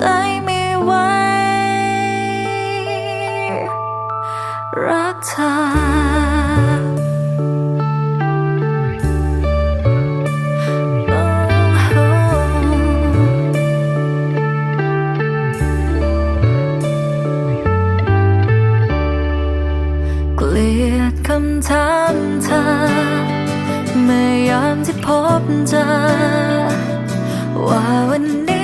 ใจไม่ไหว รักเธอลียดคำถามเธอไม่ยอมที่พบเจอว่าวันนี้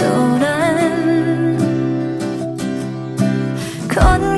소란 건